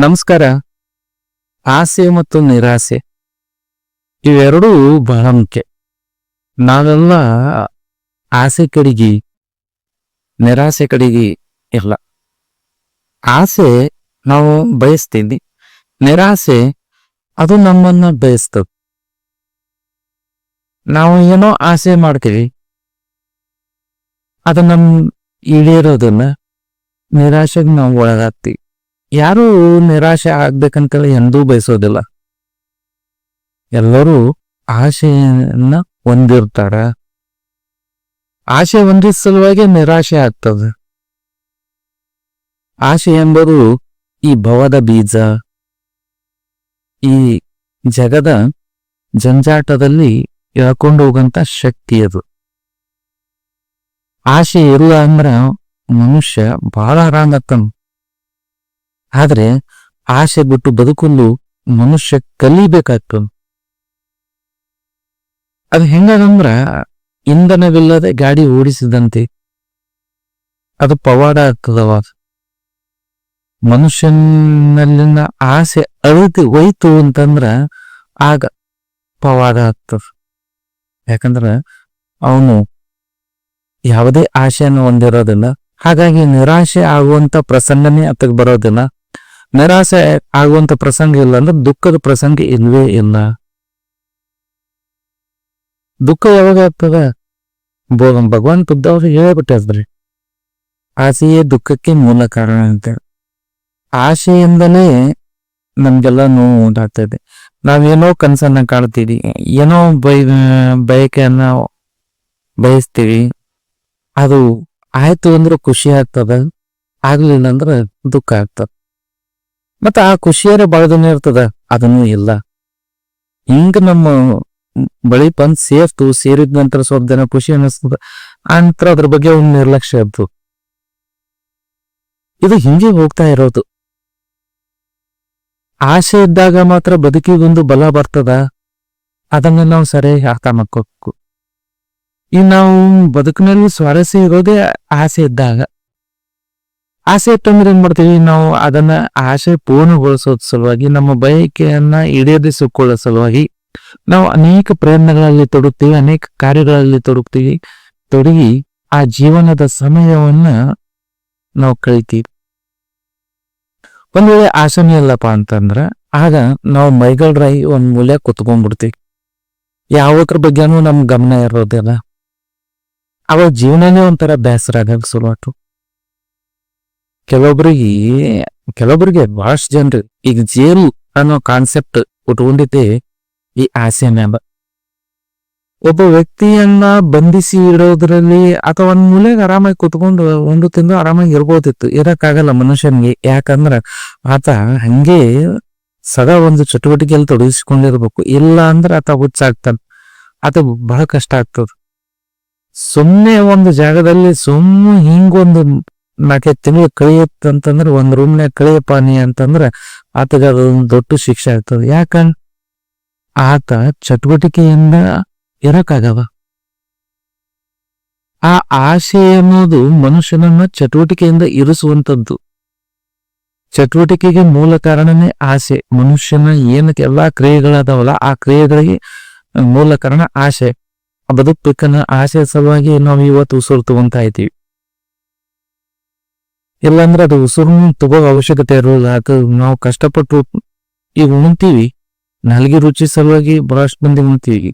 ನಮಸ್ಕಾರ. ಆಸೆ ಮತ್ತು ನಿರಾಸೆ. ಇವೆರಡೂ ಬಹಳ ಮುಖ್ಯ. ನಾವೆಲ್ಲ ಆಸೆ ಕಡೆಗೆ, ನಿರಾಸೆ ಕಡೆಗೆ ಇಲ್ಲ. ಆಸೆ ನಾವು ಬಯಸ್ತೀವಿ. ನಿರಾಸೆ, ಅದು ನಮ್ಮನ್ನ ಬಯಸ್ತದೆ. ನಾವು ಏನೋ ಆಸೆ ಮಾಡ್ತೀವಿ. ಅದು ನಮ್ ಈಡೇರೋದನ್ನ ನಿರಾಶೆಗೆ ನಾವು ಒಳಗಾಗ್ತೀವಿ. ಯಾರು ನಿರಾಶೆ ಆಗ್ಬೇಕಂತೇಳಿ ಎಂದೂ ಬಯಸೋದಿಲ್ಲ. ಎಲ್ಲರೂ ಆಶೆಯನ್ನ ಹೊಂದಿರ್ತಾರ. ಆಶೆ ಹೊಂದಿದ ಸಲುವಾಗಿ ನಿರಾಶೆ ಆಗ್ತದ. ಆಶೆ ಎಂಬುದು ಈ ಭವದ ಬೀಜ. ಈ ಜಗದ ಜಂಜಾಟದಲ್ಲಿ ಎಳ್ಕೊಂಡು ಹೋಗಂತ ಶಕ್ತಿ ಅದು. ಆಶೆ ಇಲ್ಲ ಅಂದ್ರ ಮನುಷ್ಯ ಬಹಳ ಆರಾಮತ್ತಾನ ಆದ್ರೆ ಆಸೆ ಬಿಟ್ಟು ಬದುಕಲು ಮನುಷ್ಯ ಕಲಿಬೇಕಾಗ್ತದ. ಅದು ಹೆಂಗದಂದ್ರ ಇಂಧನವಿಲ್ಲದೆ ಗಾಡಿ ಓಡಿಸಿದಂತೆ. ಅದು ಪವಾಡ ಆಗ್ತದವ. ಮನುಷ್ಯನಲ್ಲಿನ ಆಸೆ ಅಳಿತು ಹೋಯ್ತು ಅಂತಂದ್ರ ಆಗ ಪವಾಡ ಆಗ್ತದ. ಯಾಕಂದ್ರ ಅವನು ಯಾವುದೇ ಆಶೆಯನ್ನು ಹೊಂದಿರೋದಿಲ್ಲ. ಹಾಗಾಗಿ ನಿರಾಶೆ ಆಗುವಂತ ಪ್ರಸನ್ನನೇ ಆತಗ್ ಬರೋದಿಲ್ಲ. ನಿರಾಸೆ ಆಗುವಂತ ಪ್ರಸಂಗ ಇಲ್ಲ ಅಂದ್ರೆ ದುಃಖದ ಪ್ರಸಂಗ ಇಲ್ವೇ ಇಲ್ಲ. ದುಃಖ ಯಾವಾಗ ಆಗ್ತದ? ಬೋ ಭಗವಾನ್ ಬುದ್ಧವ್ರು ಹೇಳ್ಬಿಟ್ಟಿದ್ರಿ ಆಸೆಯೇ ದುಃಖಕ್ಕೆ ಮೂಲ ಕಾರಣ ಅಂತ ಆಸೆಯಿಂದಲೇ ನಮ್ಗೆಲ್ಲ ನೋವು ಉಂಟಾಗ್ತಾ ಇದೆ ನಾವೇನೋ ಕನಸನ್ನ ಕಾಣ್ತೀವಿ, ಏನೋ ಬಯ ಬಯಕೆಯನ್ನ ಬಯಸ್ತೀವಿ, ಅದು ಆಯ್ತು ಅಂದ್ರೆ ಖುಷಿ ಆಗ್ತದ, ಆಗ್ಲಿಲ್ಲ ಅಂದ್ರೆ ದುಃಖ ಆಗ್ತದ. ಮತ್ತ ಆ ಖುಷಿಯರೇ ಬಹಳ ಇರ್ತದ, ಅದನ್ನು ಇಲ್ಲ. ಹಿಂಗ ನಮ್ಮ ಬಳಿ ಬಂದ್ ಸೇರ್ತು, ಸೇರಿದ ನಂತರ ಸ್ವಲ್ಪ ಜನ ಖುಷಿ ಅನ್ನಿಸ್ತದ, ಅಂತರ ಅದ್ರ ಬಗ್ಗೆ ಒಂದು ನಿರ್ಲಕ್ಷ್ಯ ಇತ್ತು ಇದು ಹಿಂಗೆ ಹೋಗ್ತಾ ಇರೋದು. ಆಸೆ ಇದ್ದಾಗ ಮಾತ್ರ ಬದುಕಿಗೊಂದು ಬಲ ಬರ್ತದ, ಅದನ್ನ ನಾವು ಸರಿಯಾಗಿ ಅರ್ಥ ಮಾಡ್ಕೋಬೇಕು. ಈ ನಾವು ಬದುಕಿನಲ್ಲಿ ಸ್ವಾರಸ್ಯ ಇರೋದೇ ಆಸೆ ಇದ್ದಾಗ. ಆಸೆ ಇತ್ತಂದ್ರೆ ಏನ್ ಮಾಡ್ತೀವಿ? ನಾವು ಅದನ್ನ ಆಸೆ ಪೂರ್ಣಗೊಳಿಸೋದ್ ಸಲುವಾಗಿ, ನಮ್ಮ ಬಯಕೆಯನ್ನ ಈಡೇರಿಸಿಕೊಳ್ಳೋ ಸಲುವಾಗಿ ನಾವು ಅನೇಕ ಪ್ರಯತ್ನಗಳಲ್ಲಿ ತೊಡಗ್ತೀವಿ, ಅನೇಕ ಕಾರ್ಯಗಳಲ್ಲಿ ತೊಡಗ್ತೀವಿ. ತೊಡಗಿ ಆ ಜೀವನದ ಸಮಯವನ್ನ ನಾವು ಕಳಿತೀವಿ. ಒಂದ್ ವೇಳೆ ಆಸನೆ ಇಲ್ಲಪ್ಪ ಅಂತಂದ್ರ, ಆಗ ನಾವು ಮೈಗಳ್ರಾಯಿ ಒಂದ್ ಮೂಲೆ ಕುತ್ಕೊಂಡ್ಬಿಡ್ತೀವಿ. ಯಾವತ್ರ ಬಗ್ಗೆನೂ ನಮ್ ಗಮನ ಇರೋದಿಲ್ಲ. ಅವಾಗ ಜೀವನನೇ ಒಂಥರ ಬೇಸರ ಆಗಕ್ಕೆ ಶುರುವಾತು ಕೆಲವೊಬ್ರಿಗೆ ಕೆಲವೊಬ್ರಿಗೆ ಬಹಳಷ್ಟು ಜನರು. ಈಗ ಜೇಲು ಅನ್ನೋ ಕಾನ್ಸೆಪ್ಟ್ ಉಟ್ಕೊಂಡಿದ್ದೆ ಈ ಆಸೆ ಮ್ಯಾಲ. ಒಬ್ಬ ವ್ಯಕ್ತಿಯನ್ನ ಬಂಧಿಸಿ ಇಡೋದ್ರಲ್ಲಿ ಅಥವಾ ಒಂದ್ ಮೂಲೆಗೆ ಆರಾಮಾಗಿ ಕುತ್ಕೊಂಡು ಒಂದು ತಿಂದು ಆರಾಮಾಗಿ ಇರ್ಬೋದಿತ್ತು. ಇರಕ್ಕಾಗಲ್ಲ ಮನುಷ್ಯನಿಗೆ. ಯಾಕಂದ್ರ ಆತ ಹಂಗೆ ಸದಾ ಒಂದು ಚಟುವಟಿಕೆಯಲ್ಲಿ ತೊಡಗಿಸಿಕೊಂಡಿರ್ಬೇಕು. ಇಲ್ಲ ಅಂದ್ರೆ ಆತ ಹುಚ್ಚಾಗ್ತಾನ. ಆತ ಬಹಳ ಕಷ್ಟ ಆಗ್ತದ. ಸುಮ್ಮನೆ ಒಂದು ಜಾಗದಲ್ಲಿ ಸುಮ್ಮ ಹಿಂಗೊಂದು ನಾಲ್ಕೈದು ತಿಂಗಳು ಕಳಿಯತ್ತಂತಂದ್ರೆ ಒಂದ್ ರೂಮ್ನ್ಯಾಗ ಕಳಿಯಪ್ಪ ನೀ ಅಂತಂದ್ರ ಆತಗ ಅದೊಂದು ದೊಡ್ಡ ಶಿಕ್ಷೆ ಆಗ್ತದೆ. ಯಾಕ ಆತ ಚಟುವಟಿಕೆಯಿಂದ ಇರಕ್ಕಾಗವ ಆ ಆಸೆ ಅನ್ನೋದು ಮನುಷ್ಯನನ್ನ ಚಟುವಟಿಕೆಯಿಂದ ಇರಿಸುವಂತದ್ದು ಚಟುವಟಿಕೆಗೆ ಮೂಲ ಕಾರಣನೇ ಆಸೆ. ಮನುಷ್ಯನ ಏನಕ್ಕೆ ಎಲ್ಲಾ ಕ್ರಿಯೆಗಳದಾವಲ್ಲ, ಆ ಕ್ರಿಯೆಗಳಿಗೆ ಮೂಲ ಕಾರಣ ಆಸೆ. ಬದುಕನ ಆಸೆ ಸಲುವಾಗಿ ನಾವು ಇವತ್ತು ಉಸಿರು ತಗೊಂತ ಇದ್ದೀವಿ. ಇಲ್ಲಾಂದ್ರೆ ಅದು ಉಸಿರು ತಗೋ ಅವಶ್ಯಕತೆ ಇರೋಲ್ಲ. ಅದು ನಾವು ಕಷ್ಟಪಟ್ಟು ಈಗ ಉಣ್ತೀವಿ. ನಾಲ್ಗೆ ರುಚಿ ಸಲುವಾಗಿ ಬಹಳಷ್ಟು ಮಂದಿ ಉಣ್ತೀವಿ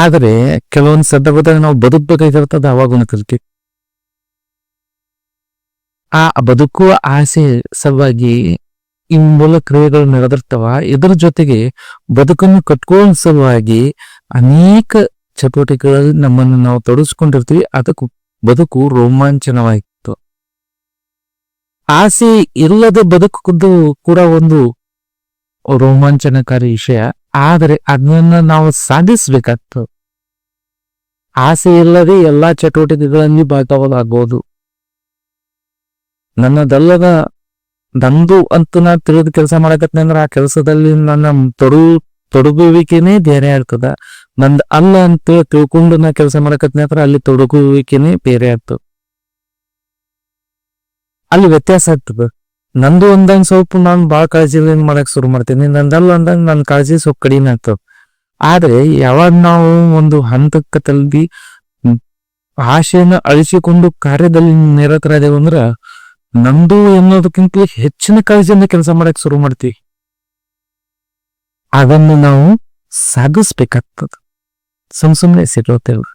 ಆದ್ರೆ ಕೆಲವೊಂದು ಸಂದರ್ಭದಾಗ ನಾವು ಬದುಕ್ಬೇಕಾಗಿರ್ತದ ಅವಾಗ ಉಣ್ತಿರ್ತೀವಿ ಆ ಬದುಕುವ ಆಸೆ ಸಲುವಾಗಿ ಈ ಮೂಲ ಕ್ರಿಯೆಗಳು ನಡೆದಿರ್ತಾವ. ಇದರ ಜೊತೆಗೆ ಬದುಕನ್ನು ಕಟ್ಕೊಳ್ಳೋ ಸಲುವಾಗಿ ಅನೇಕ ಚಟುವಟಿಕೆಗಳಲ್ಲಿ ನಮ್ಮನ್ನು ನಾವು ತೊಡಸ್ಕೊಂಡಿರ್ತೀವಿ. ಅದಕ್ಕೂ ಬದುಕು ರೋಮಾಂಚನವಾಗಿತ್ತು ಆಸೆ ಇಲ್ಲದೆ ಬದುಕುದು ಕೂಡ ಒಂದು ರೋಮಾಂಚನಕಾರಿ ವಿಷಯ. ಆದರೆ ಅದನ್ನ ನಾವು ಸಾಧಿಸ್ಬೇಕಾಗ್ತದೆ. ಆಸೆ ಇಲ್ಲದೆ ಎಲ್ಲಾ ಚಟುವಟಿಕೆಗಳಲ್ಲಿ ಭಾಗವಾಗಬಹುದು ನನ್ನದಲ್ಲದ ನಂದು ಅಂತ ನಾ ತಿಳಿದು ಕೆಲಸ ಮಾಡಕತ್ತೆ ಅಂದ್ರೆ ಆ ಕೆಲಸದಲ್ಲಿ ನನ್ನ ತೊಡು, ತೊಡಗುವಿಕೆನೇ ಬೇರೆ ಆಗ್ತದ. ನಂದ್ ಅಲ್ಲ ಅಂತ ತಿಳ್ಕೊಂಡು ನಾ ಕೆಲಸ ಮಾಡಕತ್ತೆ ಅಂದ್ರೆ ಅಲ್ಲಿ ತೊಡಗುವಿಕೆನೇ ಬೇರೆ ಆಗ್ತದ. ಅಲ್ಲಿ ವ್ಯತ್ಯಾಸ ಆಗ್ತದ ನಂದು ಒಂದಂಗ್ ಸ್ವಲ್ಪ ನಾನು ಭಾಳ ಕಾಳಜಿ ಮಾಡಕ್ ಶುರು ಮಾಡ್ತೀನಿ. ನಂದಲ್ಲ ಅಂದಂಗ ನನ್ನ ಕಾಳಜಿ ಸ್ವಲ್ಪ ಕಡಿಮೆ ಆಗ್ತಾವ ಆದ್ರೆ ಯಾವಾಗ ನಾವು ಒಂದು ಹಂತಕ್ಕೆ ತಲುಪಿ ಆಶೆಯನ್ನು ಅಳಿಸಿಕೊಂಡು ಕಾರ್ಯದಲ್ಲಿ ನಿರತರಾದೇವು ಅಂದ್ರ ನಂದು ಎನ್ನೋದಕ್ಕಿಂತ ಹೆಚ್ಚಿನ ಕಾಳಜಿಯಿಂದ ಕೆಲಸ ಮಾಡಕ್ ಶುರು ಮಾಡ್ತೀವಿ. ಅದನ್ನು ನಾವು ಸಾಗಿಸ್ಬೇಕಾಗ್ತದ ಸುಮ್ ಸುಮ್ನೆ ಸಿಟ್ಟೋತೇವ್ರ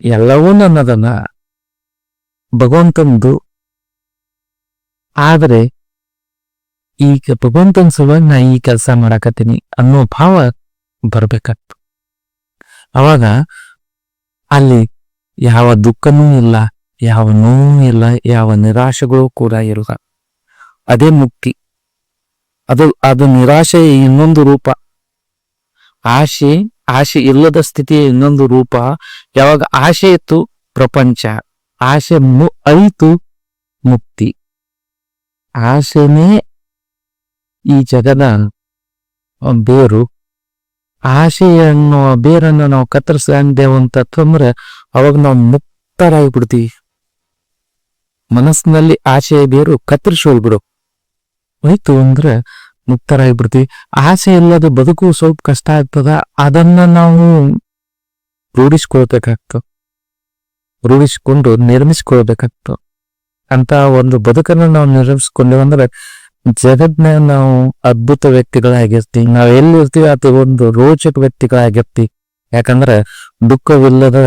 ಎಲ್ಲವೂ ನನ್ನದನ್ನ ಭಗವಂತಂದು ಆದ್ರೆ ಈಗ ಭಗವಂತನ ಸಲುವಾಗಿ ನಾ ಈ ಕೆಲಸ ಮಾಡಾಕತ್ತೀನಿ ಅನ್ನೋ ಭಾವ ಬರ್ಬೇಕಾಗ್ತು. ಅವಾಗ ಅಲ್ಲಿ ಯಾವ ದುಃಖನೂ ಇಲ್ಲ, ಯಾವ ನೋವು ಇಲ್ಲ, ಯಾವ ನಿರಾಶೆಗಳು ಕೂಡ ಇಲ್ಲ. ಅದೇ ಮುಕ್ತಿ. ಅದು ಅದು ನಿರಾಶೆ ಇನ್ನೊಂದು ರೂಪ. ಆಶೆ ಆಶೆ ಇಲ್ಲದ ಸ್ಥಿತಿಯ ಇನ್ನೊಂದು ರೂಪ. ಯಾವಾಗ ಆಶೆ ಇತ್ತು ಪ್ರಪಂಚ, ಆಶೆ ಮು ಅಳಿತು ಮುಕ್ತಿ. ಆಶೆನೇ ಈ ಜಗದ ಬೇರು. ಆಸೆ ಅನ್ನುವ ಬೇರನ್ನು ನಾವು ಕತ್ತರಿಸಂದೇವು ಅಂತಂದ್ರೆ ಅವಾಗ ನಾವು ಮುಕ್ತರಾಗಿ ಬಿಡ್ತೀವಿ ಮನಸ್ಸಿನಲ್ಲಿ ಆಸೆಯ ಬೇರು ಕತ್ತರಿಸಿ ಹೋಗ್ಬಿಡು. ಹೋಯ್ತು ಅಂದ್ರೆ ಮುಕ್ತರಾಗಿ ಬಿಡ್ತೀವಿ ಆಸೆ ಇಲ್ಲದ ಬದುಕು ಸ್ವಲ್ಪ ಕಷ್ಟ ಆಗ್ತದ. ಅದನ್ನ ನಾವು ರೂಢಿಸ್ಕೊಳ್ಬೇಕಾಗ್ತು. ರೂಢಿಸ್ಕೊಂಡು ನಿರ್ಮಿಸ್ಕೊಳ್ಬೇಕಾಗ್ತು. ಅಂತ ಒಂದು ಬದುಕನ್ನು ನಾವು ನಿರ್ಮಿಸ್ಕೊಂಡೇವಂದ್ರೆ ಜಗತ್ನ ನಾವು ಅದ್ಭುತ ವ್ಯಕ್ತಿಗಳಾಗಿರ್ತೀವಿ. ನಾವ್ ಎಲ್ಲಿರ್ತೀವಿ ಅತಿ ಒಂದು ರೋಚಕ ವ್ಯಕ್ತಿಗಳಾಗಿರ್ತೀವಿ. ಯಾಕಂದ್ರೆ ದುಃಖವಿಲ್ಲದ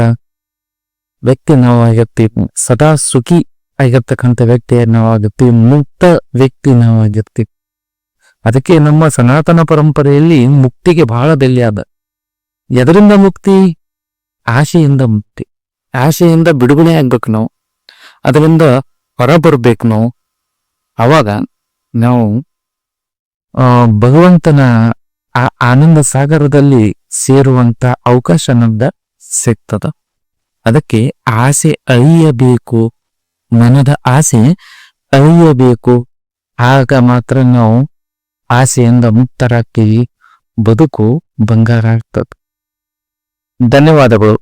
ವ್ಯಕ್ತಿ ನಾವು ಆಗಿರ್ತೀವಿ. ಸದಾ ಸುಖಿ ಆಗಿರ್ತಕ್ಕಂಥ ವ್ಯಕ್ತಿ ನಾವು ಆಗಿರ್ತೀವಿ. ಮುಕ್ತ ವ್ಯಕ್ತಿ ನಾವು ಆಗಿರ್ತೀವಿ. ಅದಕ್ಕೆ ನಮ್ಮ ಸನಾತನ ಪರಂಪರೆಯಲ್ಲಿ ಮುಕ್ತಿಗೆ ಬಹಳ ಬೆಲೆ ಅದ ಎದರಿಂದ ಮುಕ್ತಿ? ಆಶೆಯಿಂದ ಮುಕ್ತಿ. ಆಶೆಯಿಂದ ಬಿಡುಗಡೆ ಆಗ್ಬೇಕು ನಾವು. ಅದರಿಂದ ಹೊರ ಬರ್ಬೇಕು ನಾವು. ಅವಾಗ ನಾವು ಭಗವಂತನ ಆ ಆನಂದ ಸಾಗರದಲ್ಲಿ ಸೇರುವಂತ ಅವಕಾಶ ನಮ್ದ ಸಿಗ್ತದ. ಅದಕ್ಕೆ ಆಸೆ ಅಳಿಯಬೇಕು ಮನದ ಆಸೆ ಅಳಿಯಬೇಕು ಆಗ ಮಾತ್ರ ನಾವು ಆಸೆಯಿಂದ ಮುಕ್ತರಾಗ್ತೀವಿ, ಬದುಕು ಬಂಗಾರ ಆಗ್ತದೆ. ಧನ್ಯವಾದಗಳು.